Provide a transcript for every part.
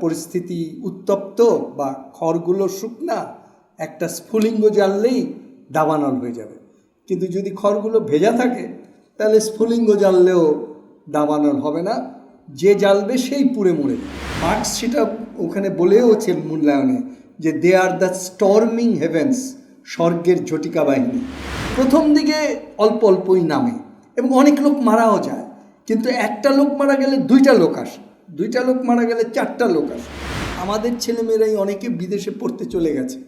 পরিস্থিতি উত্তপ্ত বা খড়গুলো শুকনা, একটা স্ফুলিঙ্গ জ্বাললেই দাবানল হয়ে যাবে। কিন্তু যদি খড়গুলো ভেজা থাকে, তাহলে স্ফুলিঙ্গ জ্বাললেও দাবানল হবে না। যে জ্বালবে সেই পুড়ে মরে মার্কস সেটা ওখানে বলেওছে মূল্যায়নে যে they are the storming heavens স্বর্গের ঝটিকা বাহিনী। প্রথম দিকে অল্প অল্পই নামে এবং অনেক লোক মারাও যায়। কিন্তু একটা লোক মারা গেলে দুইটা লোক আসে। দুইটা লোক মারা গেলে চারটা লোক আসে। আমাদের ছেলেমেয়েরাই অনেকে বিদেশে পড়তে চলে গেছে,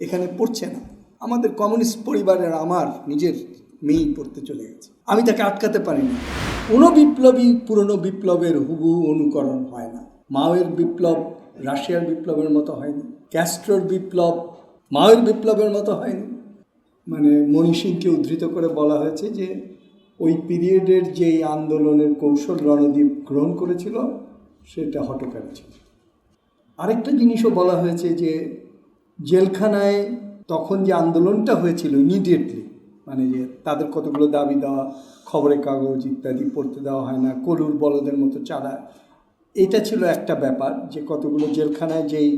এখানে পড়ছে না। আমাদের কমিউনিস্ট পরিবারের আমার নিজের মেয়েই পড়তে চলে গেছে। আমি তাকে আটকাতে পারিনি। কোনো বিপ্লবী পুরনো বিপ্লবের হুবু অনুকরণ হয় না। মাওয়ের বিপ্লব রাশিয়ার বিপ্লবের মতো হয়নি। ক্যাস্ট্রোর বিপ্লব মাওয়ের বিপ্লবের মতো হয়নি। মানে মণি সিংকে উদ্ধৃত করে বলা হয়েছে যে, ওই পিরিয়ডের যেই আন্দোলনের কৌশল রণদ্বীপ গ্রহণ করেছিল সেটা হটকারী ছিল আরেকটা জিনিসও বলা হয়েছে যে জেলখানায় তখন যে আন্দোলনটা হয়েছিল ইমিডিয়েটলি মানে যে তাদের কতগুলো দাবি দেওয়া, খবরের কাগজ ইত্যাদি পড়তে দেওয়া হয় না, কলুর বলদের মতো চালা এটা ছিল একটা ব্যাপার যে কতগুলো জেলখানায় যেই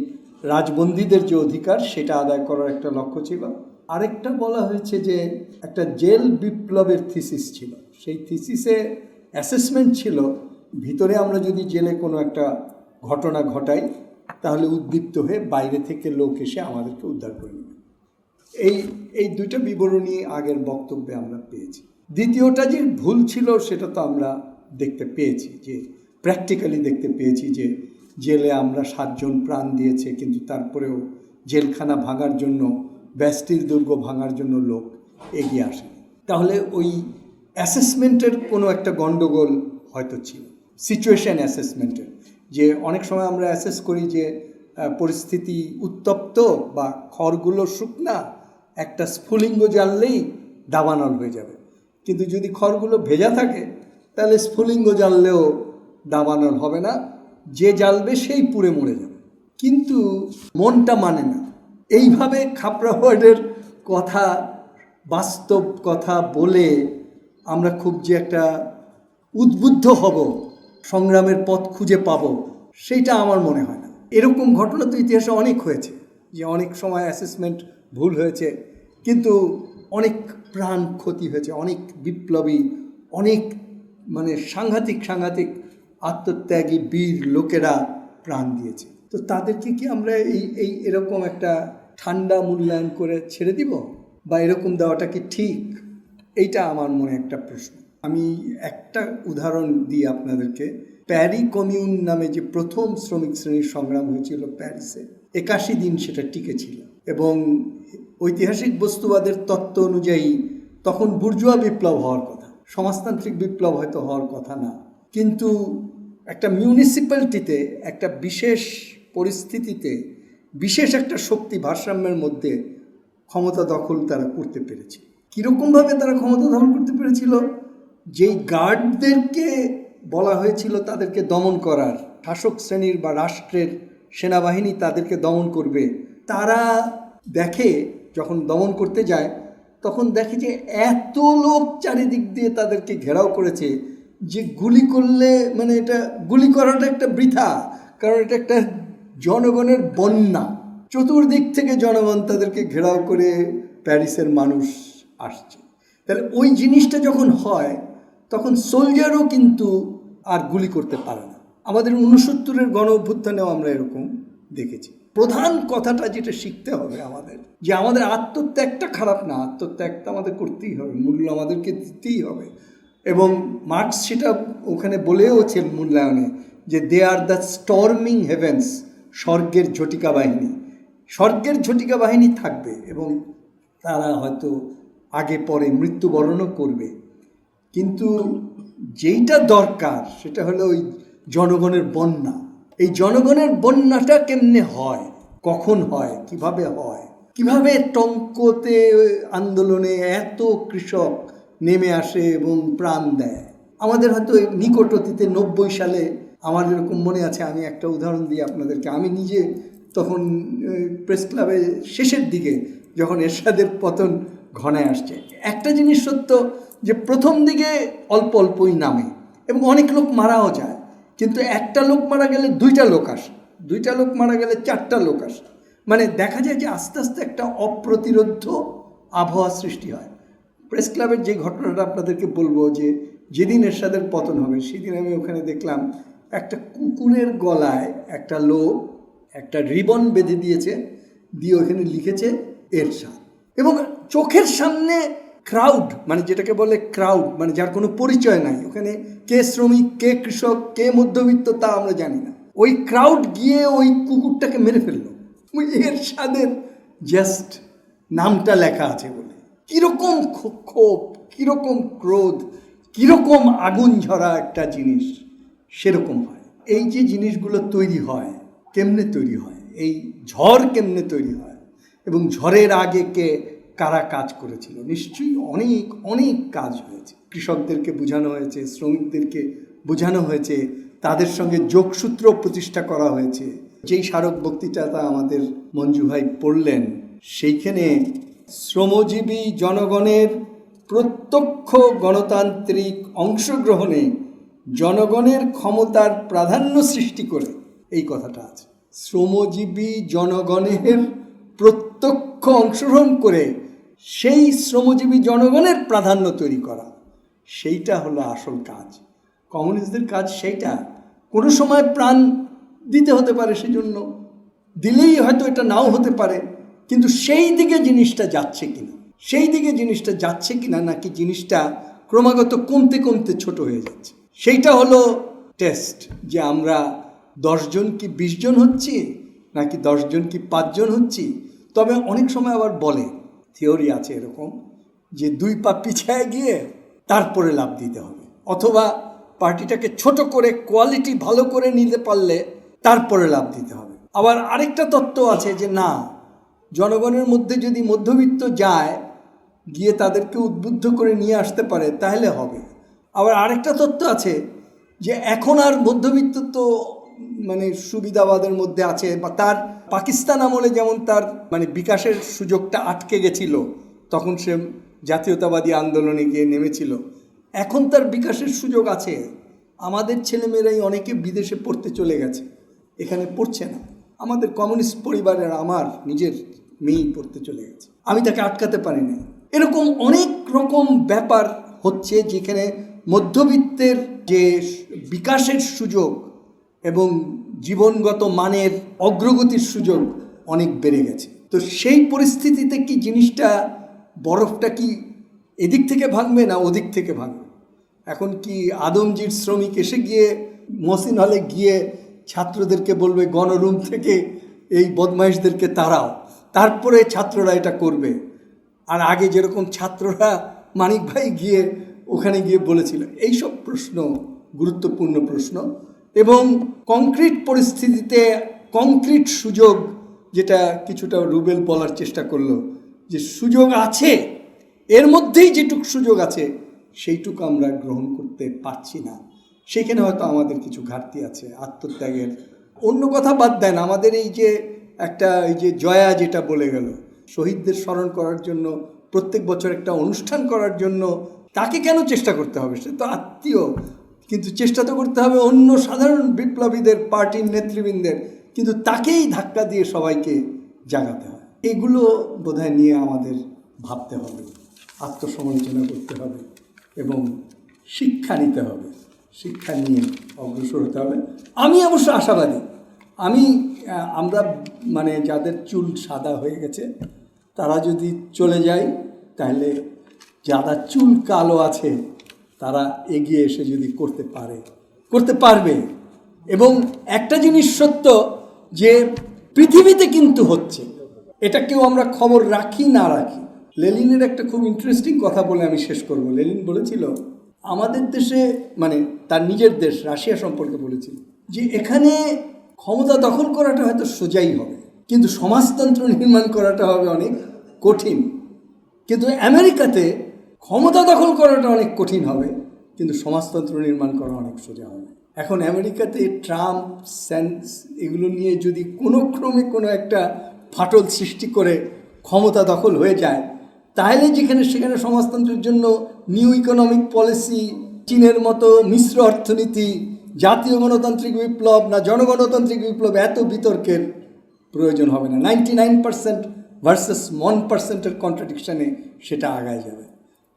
রাজবন্দীদের যে অধিকার সেটা আদায় করার একটা লক্ষ্য ছিল। আরেকটা বলা হয়েছে যে একটা জেল বিপ্লবের থিসিস ছিল। সেই থিসিসে অ্যাসেসমেন্ট ছিল ভিতরে আমরা যদি জেলে কোনো একটা ঘটনা ঘটাই, তাহলে উদ্দীপ্ত হয়ে বাইরে থেকে লোক এসে আমাদেরকে উদ্ধার করে নেবে। এই এই দুইটা বিবরণী আগের বক্তব্যে আমরা পেয়েছি। দ্বিতীয়টা যে ভুল ছিল, সেটা তো আমরা দেখতে পেয়েছি, যে প্র্যাকটিক্যালি দেখতে পেয়েছি যে জেলে আমরা সাতজন প্রাণ দিয়েছে, কিন্তু তারপরেও জেলখানা ভাঙার জন্য, ব্যাস্টির দুর্গ ভাঙার জন্য লোক এগিয়ে আসে তাহলে ওই অ্যাসেসমেন্টের কোনো একটা গণ্ডগোল হয়তো ছিল। সিচুয়েশন অ্যাসেসমেন্টের যে অনেক সময় আমরা অ্যাসেস করি যে পরিস্থিতি উত্তপ্ত বা খড়গুলো শুকনা, একটা স্ফুলিঙ্গ জ্বাললেই দাবানল হয়ে যাবে। কিন্তু যদি খড়গুলো ভেজা থাকে, তাহলে স্ফুলিঙ্গ জ্বাললেও দাবানল হবে না। যে জ্বালবে সেই পুড়ে মরে যাবে। কিন্তু মনটা মানে না। এইভাবে খাপড়া ওয়ার্ডের কথা, বাস্তব কথা বলে আমরা খুব যে একটা উদ্বুদ্ধ হব সংগ্রামের পথ খুঁজে পাব, সেইটা আমার মনে হয় না। এরকম ঘটনা তো ইতিহাসে অনেক হয়েছে, যে অনেক সময় অ্যাসেসমেন্ট ভুল হয়েছে, কিন্তু অনেক প্রাণ ক্ষতি হয়েছে, অনেক বিপ্লবী, অনেক মানে সাংঘাতিক সাংঘাতিক আত্মত্যাগী বীর লোকেরা প্রাণ দিয়েছে। তো তাদেরকে কি আমরা এই এই এরকম একটা ঠান্ডা মূল্যায়ন করে ছেড়ে দিব? বা এরকম দেওয়াটা কি ঠিক? এইটা আমার মনে একটা প্রশ্ন। আমি একটা উদাহরণ দিই আপনাদেরকে। প্যারি কমিউন নামে যে প্রথম শ্রমিক শ্রেণির সংগ্রাম হয়েছিল প্যারিসে, একাশি দিন সেটা টিকে ছিল এবং ঐতিহাসিক বস্তুবাদের তত্ত্ব অনুযায়ী তখন বুর্জুয়া বিপ্লব হওয়ার কথা, সমাজতান্ত্রিক বিপ্লব হয়তো হওয়ার কথা না। কিন্তু একটা মিউনিসিপ্যালিটিতে, একটা বিশেষ পরিস্থিতিতে, বিশেষ একটা শক্তি ভারসাম্যের মধ্যে ক্ষমতা দখল তারা করতে পেরেছে। কীরকমভাবে তারা ক্ষমতা দখল করতে পেরেছিল? যেই গার্ডদেরকে বলা হয়েছিল তাদেরকে দমন করার, শাসক শ্রেণির বা রাষ্ট্রের সেনাবাহিনী তাদেরকে দমন করবে, তারা দেখে যখন দমন করতে যায়, তখন দেখে যে এত লোক চারিদিক দিয়ে তাদেরকে ঘেরাও করেছে যে গুলি করলে মানে এটা গুলি করাটা একটা বৃথা, কারণ এটা একটা জনগণের বন্যা। চতুর্দিক থেকে জনগণ তাদেরকে ঘেরাও করে প্যারিসের মানুষ আসছে। তাহলে ওই জিনিসটা যখন হয় তখন সোলজারও কিন্তু আর গুলি করতে পারে না। আমাদের উনসত্তরের গণ অভ্যুত্থানেও আমরা এরকম দেখেছি। প্রধান কথাটা যেটা শিখতে হবে আমাদের, যে আমাদের আত্মত্যাগটা খারাপ না আত্মত্যাগটা আমাদের করতেই হবে, মূল্য আমাদেরকে দিতেই হবে। এবং মার্কস সেটা ওখানে বলেওছে মূল্যায়নে যে they are the storming heavens স্বর্গের ঝটিকা বাহিনী। স্বর্গের ঝটিকা বাহিনী থাকবে এবং তারা হয়তো আগে পরে মৃত্যুবরণও করবে। কিন্তু যেইটা দরকার, সেটা হলো ওই জনগণের বন্যা। এই জনগণের বন্যাটা কেমনে হয়? কখন হয়? কীভাবে হয়? কীভাবে টঙ্কতে আন্দোলনে এত কৃষক নেমে আসে এবং প্রাণ দেয়? আমাদের হয়তো নিকট অতীতে নব্বই সালে আমার এরকম মনে আছে, আমি একটা উদাহরণ দিই আপনাদেরকে। আমি নিজে তখন প্রেস ক্লাবে শেষের দিকে যখন এরশাদের পতন ঘনায় আসছে। একটা জিনিস সত্য যে প্রথম দিকে অল্প অল্পই নামে এবং অনেক লোক মারাও যায়। কিন্তু একটা লোক মারা গেলে দুইটা লোক আসে। দুইটা লোক মারা গেলে চারটা লোক আসে। মানে দেখা যায় যে আস্তে আস্তে একটা অপ্রতিরোধ আবহাওয়া সৃষ্টি হয়। প্রেস ক্লাবের যে ঘটনাটা আপনাদেরকে বলব যে যেদিন এরশাদের পতন হবে, সেদিন আমি ওখানে দেখলাম একটা কুকুরের গলায় একটা লোক একটা রিবন বেঁধে দিয়েছে, দিয়ে ওখানে লিখেছে এরশাদ। এবং চোখের সামনে ক্রাউড মানে যেটাকে বলে ক্রাউড মানে যার কোনো পরিচয় নাই। ওখানে কে শ্রমিক, কে কৃষক, কে মধ্যবিত্ত তা আমরা জানি না। ওই ক্রাউড গিয়ে ওই কুকুরটাকে মেরে ফেলল। ওই এরশাদের জাস্ট নামটা লেখা আছে বলে। কীরকম ক্ষো- ক্ষোভ, কীরকম ক্রোধ, কীরকম আগুন ঝরা একটা জিনিস, সেরকম হয়। এই যে জিনিসগুলো তৈরি হয়, কেমনে তৈরি হয়? এই ঝড় কেমনে তৈরি হয়? এবং ঝড়ের আগে কে কারা কাজ করেছিল? নিশ্চয়ই অনেক অনেক কাজ হয়েছে। কৃষকদেরকে বোঝানো হয়েছে, শ্রমিকদেরকে বোঝানো হয়েছে, তাদের সঙ্গে যোগসূত্র প্রতিষ্ঠা করা হয়েছে। যেই স্মারক বক্তৃতাটা আমাদের মঞ্জু ভাই পড়লেন, সেইখানে শ্রমজীবী জনগণের প্রত্যক্ষ গণতান্ত্রিক অংশগ্রহণে জনগণের ক্ষমতার প্রাধান্য সৃষ্টি করে এই কথাটা আছে। শ্রমজীবী জনগণের প্রত্যক্ষ অংশগ্রহণ করে সেই শ্রমজীবী জনগণের প্রাধান্য তৈরি করা। সেইটা হলো আসল কাজ। কমিউনিস্টদের কাজ সেইটা। কোনো সময় প্রাণ দিতে হতে পারে সেজন্য। দিলেই হয়তো এটা নাও হতে পারে। কিন্তু সেই দিকে জিনিসটা যাচ্ছে কিনা? সেই দিকে জিনিসটা যাচ্ছে কিনা নাকি জিনিসটা ক্রমাগত কমতে কমতে ছোট হয়ে যাচ্ছে? সেইটা হলো টেস্ট, যে আমরা দশজন কি বিশ জন হচ্ছি নাকি দশজন কি পাঁচজন হচ্ছি? তবে অনেক সময় আবার বলে থিওরি আছে এরকম, যে দুই পা পিছায় গিয়ে তারপরে লাভ দিতে হবে। অথবা পার্টিটাকে ছোট করে কোয়ালিটি ভালো করে নিতে পারলে তারপরে লাভ দিতে হবে। আবার আরেকটা তত্ত্ব আছে যে না, জনগণের মধ্যে যদি মধ্যবিত্ত যায়, গিয়ে তাদেরকে উদ্বুদ্ধ করে নিয়ে আসতে পারে, তাহলে হবে। আবার আরেকটা তত্ত্ব আছে যে এখন আর মধ্যবিত্ত তো মানে সুবিধাবাদের মধ্যে আছে বা তার পাকিস্তান আমলে যেমন তার মানে বিকাশের সুযোগটা আটকে গেছিল, তখন সে জাতীয়তাবাদী আন্দোলনে গিয়ে নেমেছিল। এখন তার বিকাশের সুযোগ আছে। আমাদের ছেলেমেয়েরাই অনেকে বিদেশে পড়তে চলে গেছে। এখানে পড়ছে না। আমাদের কমিউনিস্ট পরিবারের আমার নিজের মেয়েই পড়তে চলে গেছে। আমি তাকে আটকাতে পারি না এরকম অনেক রকম ব্যাপার হচ্ছে যেখানে মধ্যবিত্তের যে বিকাশের সুযোগ এবং জীবনগত মানের অগ্রগতির সুযোগ অনেক বেড়ে গেছে। তো সেই পরিস্থিতিতে কি জিনিসটা, বরফটা কি এদিক থেকে ভাঙবে না ওদিক থেকে ভাঙবে? এখন কি আদমজির শ্রমিক এসে গিয়ে মসিন হলে গিয়ে ছাত্রদেরকে বলবে গণরুম থেকে এই বদমাইশদেরকে তাড়াও। তারপরে ছাত্ররা এটা করবে। আর আগে যেরকম ছাত্ররা মানিক ভাই গিয়ে ওখানে গিয়ে বলেছিল, এইসব প্রশ্ন, গুরুত্বপূর্ণ প্রশ্ন এবং কংক্রিট পরিস্থিতিতে কংক্রিট সুযোগ, যেটা কিছুটা রুবেল বলার চেষ্টা করল, যে সুযোগ আছে, এর মধ্যেই যেটুক সুযোগ আছে, সেইটুকু আমরা গ্রহণ করতে পারছি না। সেখানে হয়তো আমাদের কিছু ঘাটতি আছে, আত্মত্যাগের। অন্য কথা বাদ দেন, আমাদের এই যে একটা, এই যে জয়া যেটা বলে গেল, শহীদদের স্মরণ করার জন্য, প্রত্যেক বছর একটা অনুষ্ঠান করার জন্য, তাকে কেন চেষ্টা করতে হবে? সে তো আত্মীয়। কিন্তু চেষ্টা তো করতে হবে অন্য সাধারণ বিপ্লবীদের, পার্টির নেতৃবৃন্দের। কিন্তু তাকেই ধাক্কা দিয়ে সবাইকে জাগাতে হয় এগুলো বোধহয় নিয়ে আমাদের ভাবতে হবে, আত্মসমালোচনা করতে হবে এবং শিক্ষা নিতে হবে। শিক্ষা নিয়ে অগ্রসর হতে হবে। আমি অবশ্য আশাবাদী। আমি আমরা মানে যাদের চুল সাদা হয়ে গেছে, তারা যদি চলে যায়, তাহলে যারা চুল কালো আছে তারা এগিয়ে এসে যদি করতে পারে, করতে পারবে। এবং একটা জিনিস সত্য যে পৃথিবীতে কিন্তু হচ্ছে এটা কেউ আমরা খবর রাখি না রাখি। লেলিনের একটা খুব ইন্টারেস্টিং কথা বলে আমি শেষ করব। লেলিন বলেছিল, আমাদের দেশে মানে তার নিজের দেশ, রাশিয়া সম্পর্কে বলেছিল, যে এখানে ক্ষমতা দখল করাটা হয়তো সোজাই হবে, কিন্তু সমাজতন্ত্র নির্মাণ করাটা হবে অনেক কঠিন। কিন্তু আমেরিকাতে ক্ষমতা দখল করাটা অনেক কঠিন হবে, কিন্তু সমাজতন্ত্র নির্মাণ করা অনেক সোজা হবে। এখন আমেরিকাতে ট্রাম্প স্যান্স এগুলো নিয়ে যদি কোনো ক্রমে কোনো একটা ফাটল সৃষ্টি করে ক্ষমতা দখল হয়ে যায়, তাহলে যেখানে সেখানে সমাজতন্ত্রের জন্য নিউ ইকোনমিক পলিসি চীনের মতো মিশ্র অর্থনীতি, জাতীয় গণতান্ত্রিক বিপ্লব না জনগণতান্ত্রিক বিপ্লব এত বিতর্কের প্রয়োজন হবে না। Ninety nine percent versus one পার্সেন্টের কন্ট্রাডিকশানে সেটা আগায় যাবে।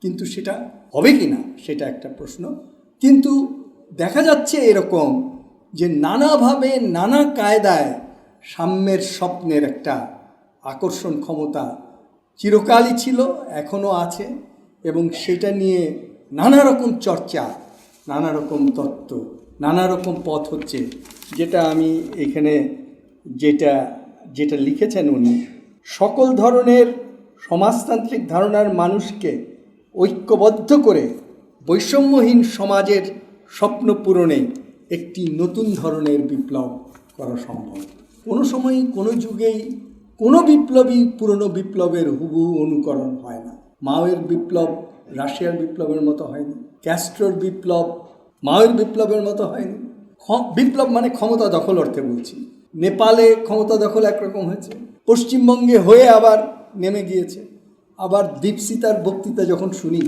কিন্তু সেটা হবে কি না সেটা একটা প্রশ্ন। কিন্তু দেখা যাচ্ছে এরকম যে নানাভাবে নানা কায়দায় সাম্যের স্বপ্নের একটা আকর্ষণ ক্ষমতা চিরকালই ছিল, এখনও আছে এবং সেটা নিয়ে নানা রকম চর্চা নানা রকম তত্ত্ব নানা রকম পথ হচ্ছে। যেটা আমি এখানে যেটা যেটা লিখেছেন উনি, সকল ধরনের সমাজতান্ত্রিক ধারণার মানুষকে ঐক্যবদ্ধ করে বৈষম্যহীন সমাজের স্বপ্ন পূরণে একটি নতুন ধরনের বিপ্লব করা সম্ভব। কোনো সময়ই, কোনো যুগেই কোনো বিপ্লবী পুরনো বিপ্লবের হুবহু অনুকরণ হয় না। মাওয়ের বিপ্লব রাশিয়ার বিপ্লবের মতো হয়নি। ক্যাস্ট্রোর বিপ্লব মাওয়ের বিপ্লবের মতো হয়নি। বিপ্লব মানে ক্ষমতা দখল অর্থে বলছি। নেপালে ক্ষমতা দখল একরকম হয়েছে। পশ্চিমবঙ্গে হয়ে আবার নেমে গিয়েছে। আবার দীপসিতার বক্তৃতা যখন শুনি,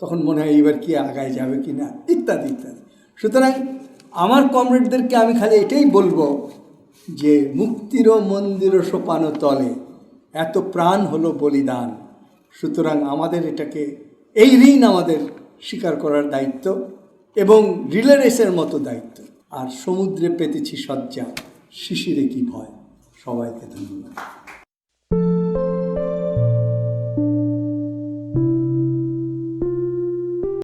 তখন মনে হয় এবার কি আগায় যাবে কি না, ইত্যাদি ইত্যাদি। সুতরাং আমার কমরেডদেরকে আমি খালি এটাই বলব যে মুক্তির মন্দির সোপানো তলে এত প্রাণ হলো বলিদান। সুতরাং আমাদের এটাকে, এই ঋণ আমাদের স্বীকার করার দায়িত্ব এবং রিলে রেসের মতো দায়িত্ব। আর সমুদ্রে পেতেছি শয্যা, শিশিরে কি ভয়? সবাইকে ধন্যবাদ।